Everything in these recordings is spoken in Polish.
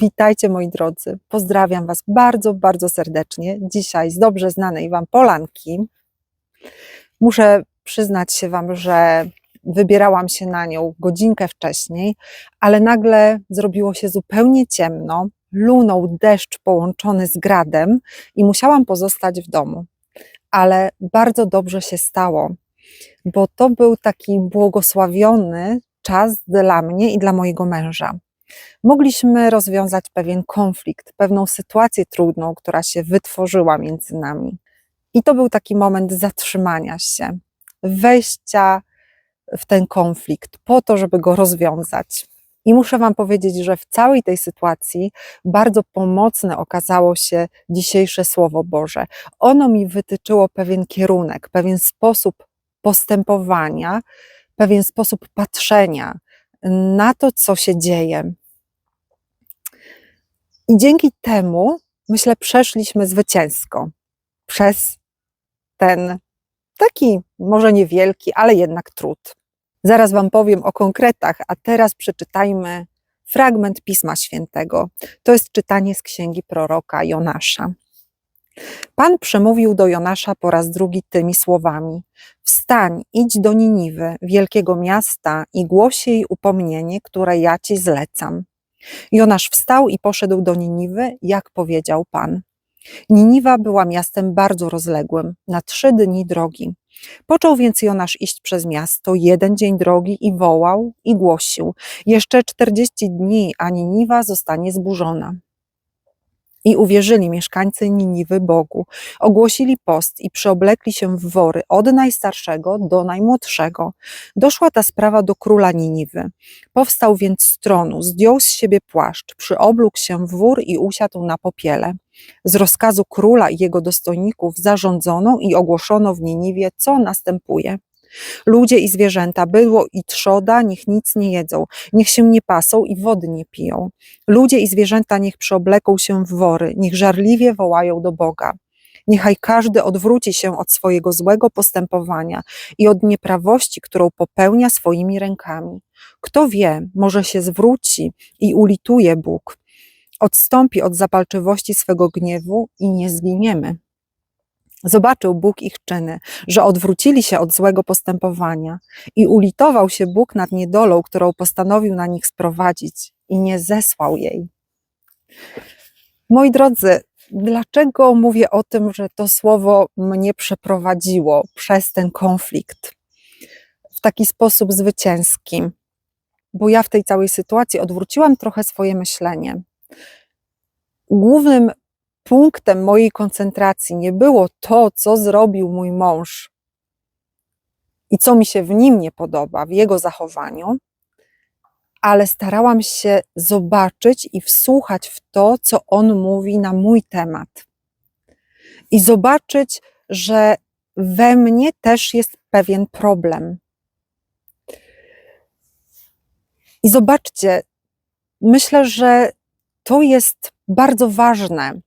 Witajcie moi drodzy. Pozdrawiam Was bardzo, bardzo serdecznie. Dzisiaj z dobrze znanej Wam Polanki. Muszę przyznać się Wam, że wybierałam się na nią godzinkę wcześniej, ale nagle zrobiło się zupełnie ciemno. Lunął deszcz połączony z gradem i musiałam pozostać w domu. Ale bardzo dobrze się stało, bo to był taki błogosławiony czas dla mnie i dla mojego męża mogliśmy rozwiązać pewien konflikt, pewną sytuację trudną, która się wytworzyła między nami. I to był taki moment zatrzymania się, wejścia w ten konflikt, po to, żeby go rozwiązać. I muszę Wam powiedzieć, że w całej tej sytuacji bardzo pomocne okazało się dzisiejsze Słowo Boże. Ono mi wytyczyło pewien kierunek, pewien sposób postępowania, pewien sposób patrzenia na to, co się dzieje. I dzięki temu, myślę, przeszliśmy zwycięsko przez ten taki, może niewielki, ale jednak trud. Zaraz Wam powiem o konkretach, a teraz przeczytajmy fragment Pisma Świętego. To jest czytanie z księgi proroka Jonasza. Pan przemówił do Jonasza po raz drugi tymi słowami: Wstań, idź do Niniwy, wielkiego miasta, i głoś jej upomnienie, które ja ci zlecam. Jonasz wstał i poszedł do Niniwy, jak powiedział Pan. Niniwa była miastem bardzo rozległym, na trzy dni drogi. Począł więc Jonasz iść przez miasto jeden dzień drogi i wołał i głosił: Jeszcze czterdzieści dni, a Niniwa zostanie zburzona. I uwierzyli mieszkańcy Niniwy Bogu, ogłosili post i przyoblekli się w wory od najstarszego do najmłodszego. Doszła ta sprawa do króla Niniwy. Powstał więc z tronu, zdjął z siebie płaszcz, przyoblógł się w wór i usiadł na popiele. Z rozkazu króla i jego dostojników zarządzono i ogłoszono w Niniwie, co następuje. Ludzie i zwierzęta, bydło i trzoda, niech nic nie jedzą, niech się nie pasą i wody nie piją. Ludzie i zwierzęta niech przeobleką się w wory, niech żarliwie wołają do Boga. Niechaj każdy odwróci się od swojego złego postępowania i od nieprawości, którą popełnia swoimi rękami. Kto wie, może się zwróci i ulituje Bóg, odstąpi od zapalczywości swego gniewu i nie zginiemy. Zobaczył Bóg ich czyny, że odwrócili się od złego postępowania i ulitował się Bóg nad niedolą, którą postanowił na nich sprowadzić i nie zesłał jej. Moi drodzy, dlaczego mówię o tym, że to słowo mnie przeprowadziło przez ten konflikt w taki sposób zwycięski? Bo ja w tej całej sytuacji odwróciłam trochę swoje myślenie. Głównym punktem mojej koncentracji nie było to, co zrobił mój mąż i co mi się w nim nie podoba, w jego zachowaniu, ale starałam się zobaczyć i wsłuchać w to, co on mówi na mój temat. I zobaczyć, że we mnie też jest pewien problem. I zobaczcie, myślę, że to jest bardzo ważne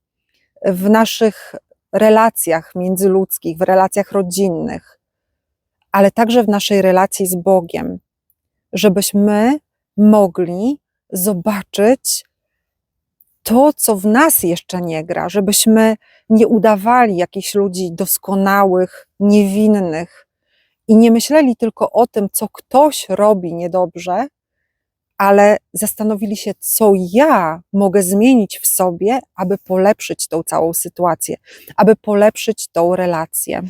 w naszych relacjach międzyludzkich, w relacjach rodzinnych, ale także w naszej relacji z Bogiem, żebyśmy mogli zobaczyć to, co w nas jeszcze nie gra, żebyśmy nie udawali jakichś ludzi doskonałych, niewinnych i nie myśleli tylko o tym, co ktoś robi niedobrze, ale zastanowili się, co ja mogę zmienić w sobie, aby polepszyć tą całą sytuację, aby polepszyć tą relację.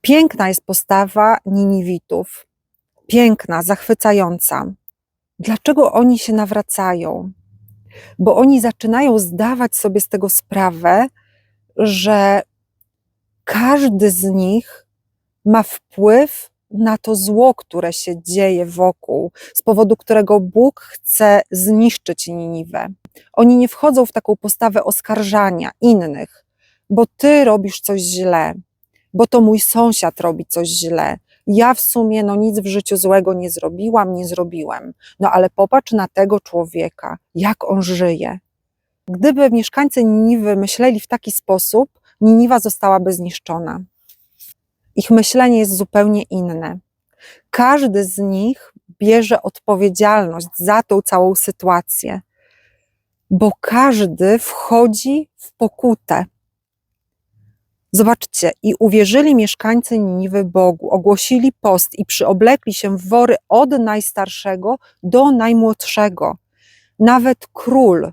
Piękna jest postawa Niniwitów. Piękna, zachwycająca. Dlaczego oni się nawracają? Bo oni zaczynają zdawać sobie z tego sprawę, że każdy z nich ma wpływ na to zło, które się dzieje wokół, z powodu którego Bóg chce zniszczyć Niniwę. Oni nie wchodzą w taką postawę oskarżania innych, bo ty robisz coś źle, bo to mój sąsiad robi coś źle. Ja w sumie no nic w życiu złego nie zrobiłam, nie zrobiłem. No ale popatrz na tego człowieka, jak on żyje. Gdyby mieszkańcy Niniwy myśleli w taki sposób, Niniwa zostałaby zniszczona. Ich myślenie jest zupełnie inne. Każdy z nich bierze odpowiedzialność za tą całą sytuację. bo każdy wchodzi w pokutę. Zobaczcie, i uwierzyli mieszkańcy Niniwy Bogu, ogłosili post i przyoblekli się w wory od najstarszego do najmłodszego. Nawet król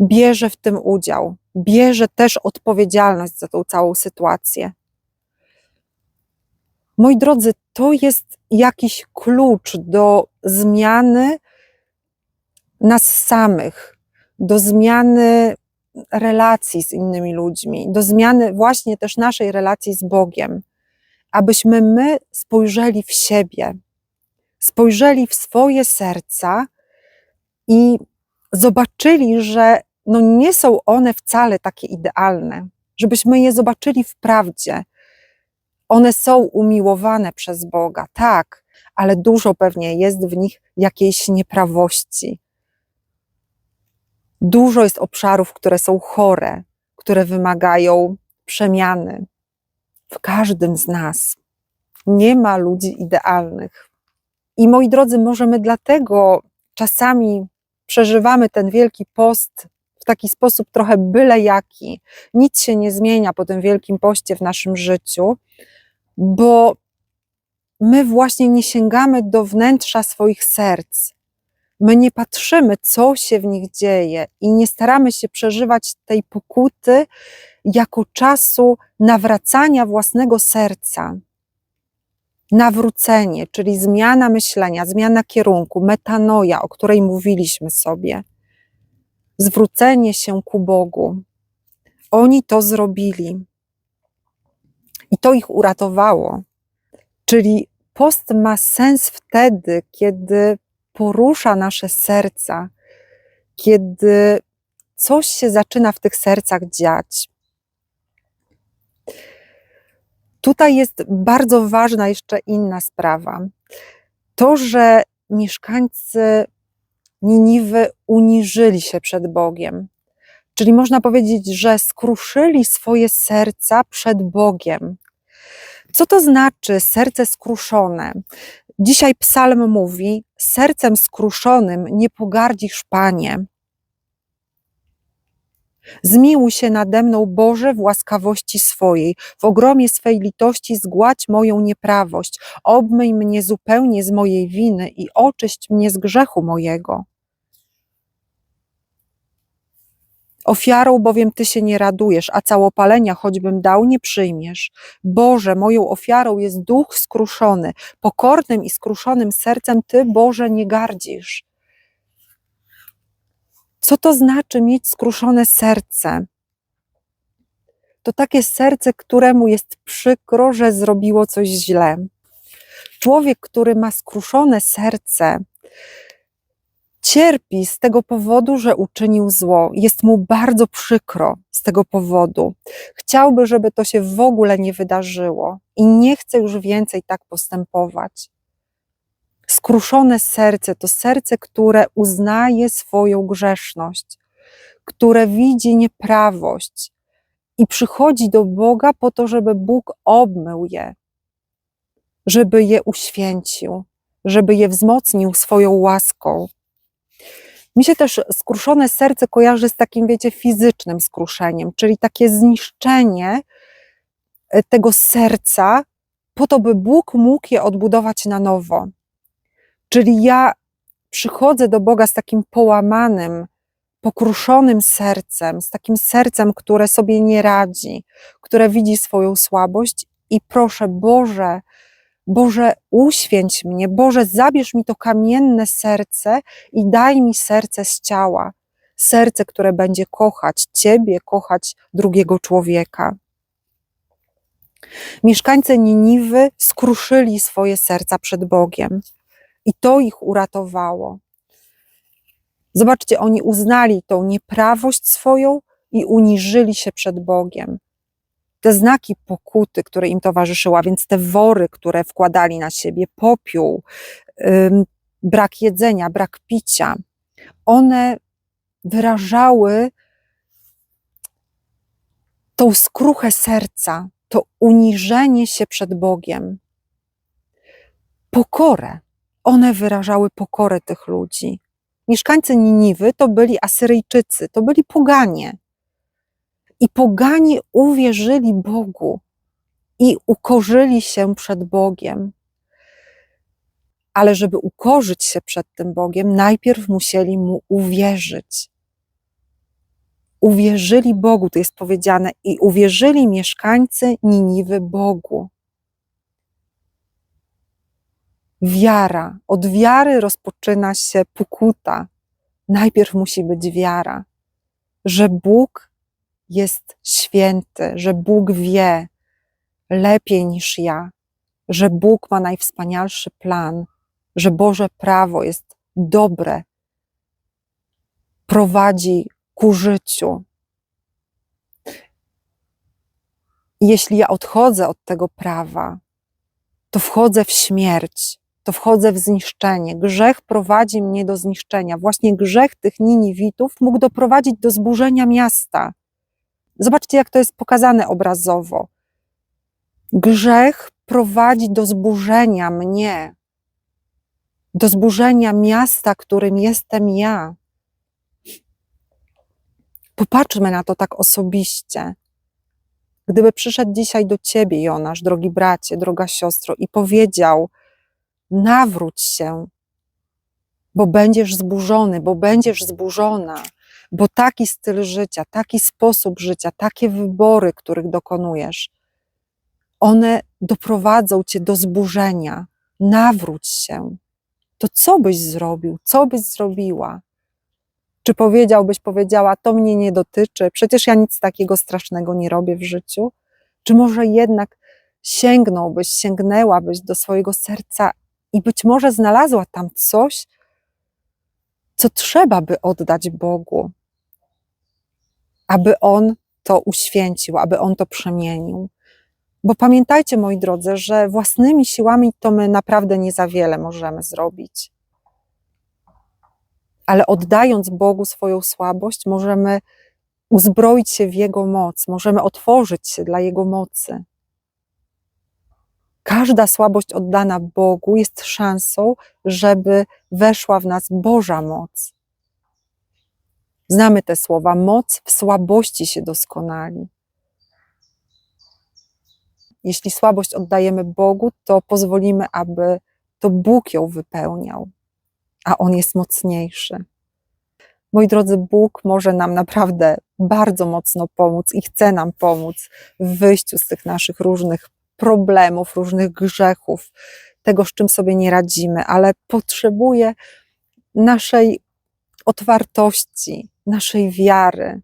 bierze w tym udział, bierze też odpowiedzialność za tą całą sytuację. Moi drodzy, to jest jakiś klucz do zmiany nas samych, do zmiany relacji z innymi ludźmi, do zmiany właśnie też naszej relacji z Bogiem, abyśmy my spojrzeli w siebie, spojrzeli w swoje serca i zobaczyli, że no nie są one wcale takie idealne, żebyśmy je zobaczyli w prawdzie. One są umiłowane przez Boga, tak, ale dużo pewnie jest w nich jakiejś nieprawości, Dużo jest obszarów, które są chore, które wymagają przemiany. W każdym z nas nie ma ludzi idealnych. I moi drodzy, może my dlatego czasami przeżywamy ten wielki post taki sposób trochę byle jaki. Nic się nie zmienia po tym wielkim poście w naszym życiu, bo my właśnie nie sięgamy do wnętrza swoich serc my nie patrzymy, co się w nich dzieje i nie staramy się przeżywać tej pokuty jako czasu nawracania własnego serca. Nawrócenie, czyli zmiana myślenia, zmiana kierunku, metanoja, o której mówiliśmy sobie. Zwrócenie się ku Bogu. Oni to zrobili. I to ich uratowało. Czyli post ma sens wtedy, kiedy porusza nasze serca, kiedy coś się zaczyna w tych sercach dziać. Tutaj jest bardzo ważna jeszcze inna sprawa. To, że mieszkańcy Niniwy uniżyli się przed Bogiem. Czyli można powiedzieć, że skruszyli swoje serca przed Bogiem. Co to znaczy serce skruszone? Dzisiaj psalm mówi: Sercem skruszonym nie pogardzisz, Panie. Zmiłuj się nade mną, Boże, w łaskawości swojej, w ogromie swej litości zgładź moją nieprawość, obmyj mnie zupełnie z mojej winy i oczyść mnie z grzechu mojego. Ofiarą bowiem Ty się nie radujesz, a całopalenia choćbym dał, nie przyjmiesz. Boże, moją ofiarą jest duch skruszony, pokornym i skruszonym sercem Ty, Boże, nie gardzisz. Co to znaczy mieć skruszone serce? To takie serce, któremu jest przykro, że zrobiło coś źle. Człowiek, który ma skruszone serce, cierpi z tego powodu, że uczynił zło. Jest mu bardzo przykro z tego powodu. Chciałby, żeby to się w ogóle nie wydarzyło i nie chce już więcej tak postępować. Skruszone serce to serce, które uznaje swoją grzeszność, które widzi nieprawość i przychodzi do Boga po to, żeby Bóg obmył je, żeby je uświęcił, żeby je wzmocnił swoją łaską. Mi się też skruszone serce kojarzy z takim, wiecie, fizycznym skruszeniem, czyli takie zniszczenie e, tego serca, po to, by Bóg mógł je odbudować na nowo. Czyli ja przychodzę do Boga z takim połamanym, pokruszonym sercem, z takim sercem, które sobie nie radzi, które widzi swoją słabość i proszę, Boże, Boże, uświęć mnie, Boże, zabierz mi to kamienne serce i daj mi serce z ciała. Serce, które będzie kochać Ciebie, kochać drugiego człowieka. Mieszkańcy Niniwy skruszyli swoje serca przed Bogiem i to ich uratowało. Zobaczcie, oni uznali tą nieprawość swoją i uniżyli się przed Bogiem te znaki pokuty, które im towarzyszyła, więc te wory, które wkładali na siebie, popiół, brak jedzenia, brak picia, one wyrażały tą skruchę serca, to uniżenie się przed Bogiem, pokorę. One wyrażały pokorę tych ludzi. mieszkańcy Niniwy to byli Asyryjczycy, to byli poganie. I poganie uwierzyli Bogu i ukorzyli się przed Bogiem. Ale żeby ukorzyć się przed tym Bogiem, najpierw musieli mu uwierzyć. Uwierzyli Bogu, tu jest powiedziane, i uwierzyli mieszkańcy Niniwy Bogu. Wiara. Od wiary rozpoczyna się pokuta. Najpierw musi być wiara, że Bóg jest święty, że Bóg wie lepiej niż ja, że Bóg ma najwspanialszy plan, że Boże prawo jest dobre, prowadzi ku życiu. Jeśli ja odchodzę od tego prawa, to wchodzę w śmierć, to wchodzę w zniszczenie. Grzech prowadzi mnie do zniszczenia. Właśnie grzech tych Niniwitów mógł doprowadzić do zburzenia miasta. Zobaczcie, jak to jest pokazane obrazowo. Grzech prowadzi do zburzenia mnie, do zburzenia miasta, którym jestem ja. Popatrzmy na to tak osobiście. Gdyby przyszedł dzisiaj do ciebie, Jonasz, drogi bracie, droga siostro, i powiedział: Nawróć się, bo będziesz zburzony, bo będziesz zburzona, bo taki styl życia, taki sposób życia, takie wybory, których dokonujesz, one doprowadzą cię do zburzenia. Nawróć się. To co byś zrobił? Co byś zrobiła? Czy powiedziałbyś, powiedziała, to mnie nie dotyczy, przecież ja nic takiego strasznego nie robię w życiu? Czy może jednak sięgnąłbyś, sięgnęłabyś do swojego serca i być może znalazła tam coś, co trzeba by oddać Bogu, aby On to uświęcił, aby On to przemienił? Bo pamiętajcie, moi drodzy, że własnymi siłami to my naprawdę nie za wiele możemy zrobić ale oddając Bogu swoją słabość, możemy uzbroić się w Jego moc, możemy otworzyć się dla Jego mocy. Każda słabość oddana Bogu jest szansą, żeby weszła w nas Boża moc. Znamy te słowa: moc w słabości się doskonali. Jeśli słabość oddajemy Bogu, to pozwolimy, aby to Bóg ją wypełniał a On jest mocniejszy. Moi drodzy, Bóg może nam naprawdę bardzo mocno pomóc i chce nam pomóc w wyjściu z tych naszych różnych problemów, różnych grzechów, tego, z czym sobie nie radzimy, ale potrzebuje naszej otwartości, naszej wiary,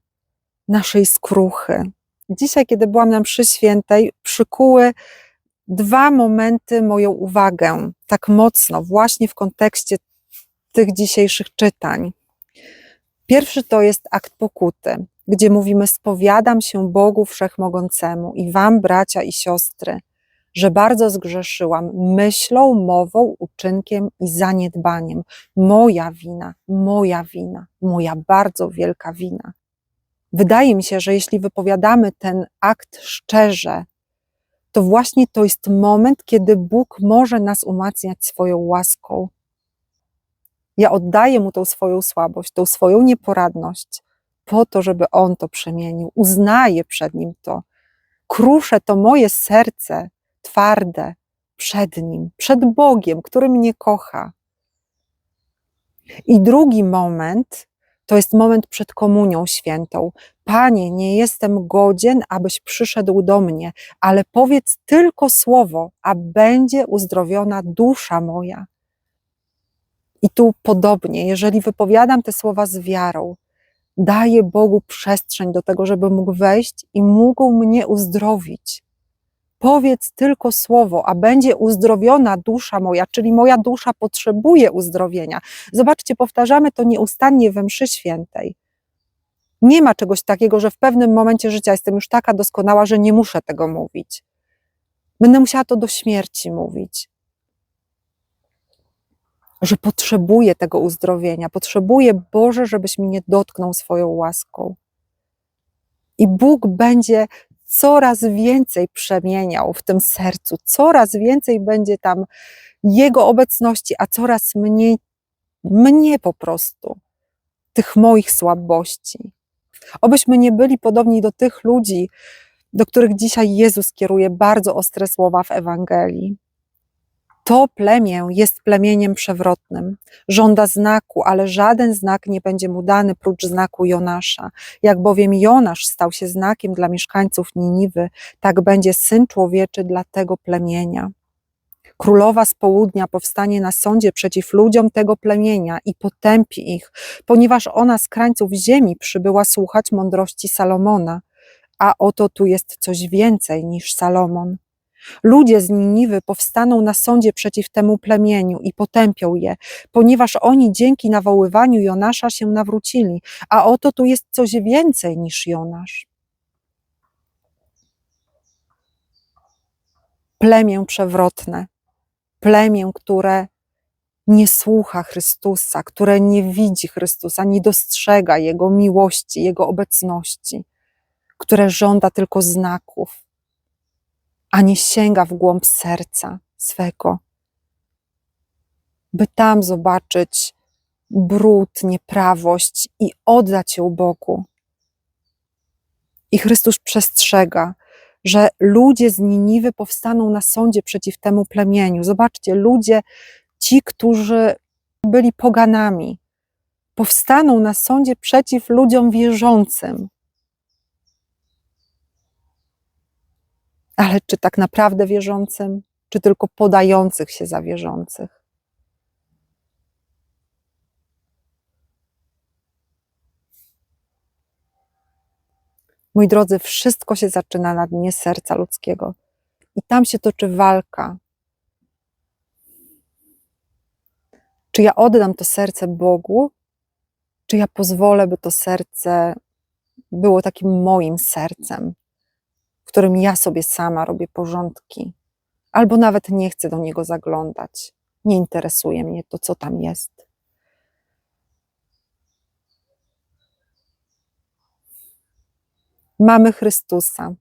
naszej skruchy. Dzisiaj, kiedy byłam na mszy świętej, przykuły dwa momenty moją uwagę tak mocno, właśnie w kontekście tych dzisiejszych czytań. Pierwszy to jest akt pokuty, gdzie mówimy: Spowiadam się Bogu Wszechmogącemu i Wam, bracia i siostry, że bardzo zgrzeszyłam myślą, mową, uczynkiem i zaniedbaniem. Moja wina, moja wina, moja bardzo wielka wina. Wydaje mi się, że jeśli wypowiadamy ten akt szczerze, to właśnie to jest moment, kiedy Bóg może nas umacniać swoją łaską, ja oddaję mu tą swoją słabość, tą swoją nieporadność, po to, żeby on to przemienił. Uznaję przed nim to. Kruszę to moje serce twarde przed nim, przed Bogiem, który mnie kocha. I drugi moment to jest moment przed Komunią Świętą. Panie, nie jestem godzien, abyś przyszedł do mnie, ale powiedz tylko słowo, a będzie uzdrowiona dusza moja. I tu podobnie, jeżeli wypowiadam te słowa z wiarą, daję Bogu przestrzeń do tego, żeby mógł wejść i mógł mnie uzdrowić. Powiedz tylko słowo, a będzie uzdrowiona dusza moja, czyli moja dusza potrzebuje uzdrowienia. Zobaczcie, powtarzamy to nieustannie we mszy świętej. Nie ma czegoś takiego, że w pewnym momencie życia jestem już taka doskonała, że nie muszę tego mówić. Będę musiała to do śmierci mówić że potrzebuję tego uzdrowienia, potrzebuję Boże, żebyś mnie dotknął swoją łaską. I Bóg będzie coraz więcej przemieniał w tym sercu, coraz więcej będzie tam Jego obecności, a coraz mniej mnie po prostu, tych moich słabości. Obyśmy nie byli podobni do tych ludzi, do których dzisiaj Jezus kieruje bardzo ostre słowa w Ewangelii. To plemię jest plemieniem przewrotnym. Żąda znaku, ale żaden znak nie będzie mu dany prócz znaku Jonasza. Jak bowiem Jonasz stał się znakiem dla mieszkańców Niniwy, tak będzie syn człowieczy dla tego plemienia. Królowa z południa powstanie na sądzie przeciw ludziom tego plemienia i potępi ich, ponieważ ona z krańców ziemi przybyła słuchać mądrości Salomona. A oto tu jest coś więcej niż Salomon. Ludzie z Niniwy powstaną na sądzie przeciw temu plemieniu i potępią je, ponieważ oni dzięki nawoływaniu Jonasza się nawrócili, a oto tu jest coś więcej niż Jonasz. Plemię przewrotne, plemię, które nie słucha Chrystusa, które nie widzi Chrystusa, nie dostrzega Jego miłości, Jego obecności, które żąda tylko znaków a nie sięga w głąb serca swego, by tam zobaczyć brud, nieprawość i oddać ją Bogu. I Chrystus przestrzega, że ludzie z Niniwy powstaną na sądzie przeciw temu plemieniu. Zobaczcie, ludzie, ci, którzy byli poganami, powstaną na sądzie przeciw ludziom wierzącym. Ale czy tak naprawdę wierzącym, czy tylko podających się za wierzących? Mój drodzy, wszystko się zaczyna na dnie serca ludzkiego i tam się toczy walka. Czy ja oddam to serce Bogu, czy ja pozwolę, by to serce było takim moim sercem, którym ja sobie sama robię porządki, albo nawet nie chcę do niego zaglądać. Nie interesuje mnie to, co tam jest. Mamy Chrystusa,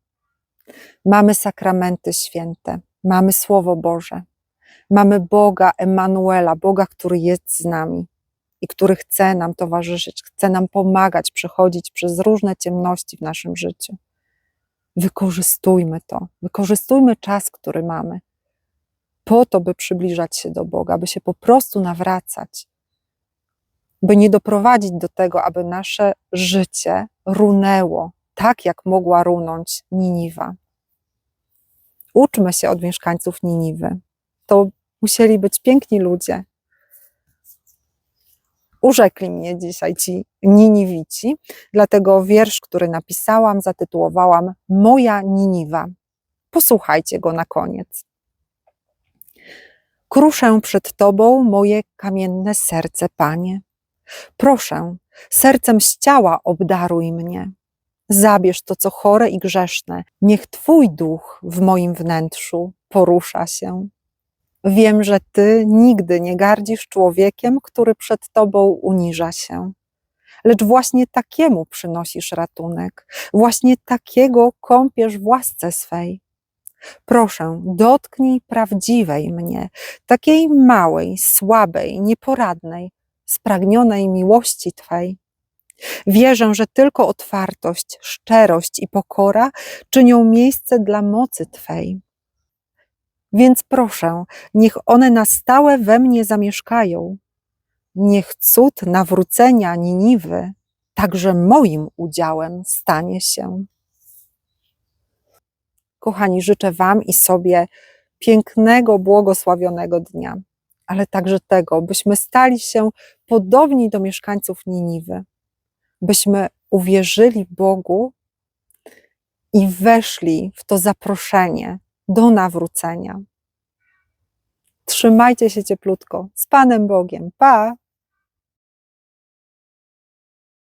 mamy sakramenty święte, mamy Słowo Boże, mamy Boga Emanuela, Boga, który jest z nami i który chce nam towarzyszyć, chce nam pomagać przechodzić przez różne ciemności w naszym życiu. Wykorzystujmy to, wykorzystujmy czas, który mamy, po to, by przybliżać się do Boga, by się po prostu nawracać, by nie doprowadzić do tego, aby nasze życie runęło tak, jak mogła runąć Niniwa. Uczmy się od mieszkańców Niniwy. To musieli być piękni ludzie, urzekli mnie dzisiaj ci Niniwici, dlatego wiersz, który napisałam, zatytułowałam Moja Niniwa. Posłuchajcie go na koniec. Kruszę przed Tobą moje kamienne serce, Panie. Proszę, sercem z ciała obdaruj mnie. Zabierz to, co chore i grzeszne. Niech Twój duch w moim wnętrzu porusza się. Wiem, że Ty nigdy nie gardzisz człowiekiem, który przed Tobą uniża się. Lecz właśnie takiemu przynosisz ratunek, właśnie takiego kąpiesz w łasce swej. Proszę, dotknij prawdziwej mnie, takiej małej, słabej, nieporadnej, spragnionej miłości Twej. Wierzę, że tylko otwartość, szczerość i pokora czynią miejsce dla mocy Twej. Więc proszę, niech one na stałe we mnie zamieszkają. Niech cud nawrócenia Niniwy także moim udziałem stanie się. Kochani, życzę Wam i sobie pięknego, błogosławionego dnia, ale także tego, byśmy stali się podobni do mieszkańców Niniwy, byśmy uwierzyli Bogu i weszli w to zaproszenie do nawrócenia. Trzymajcie się cieplutko. Z Panem Bogiem. Pa!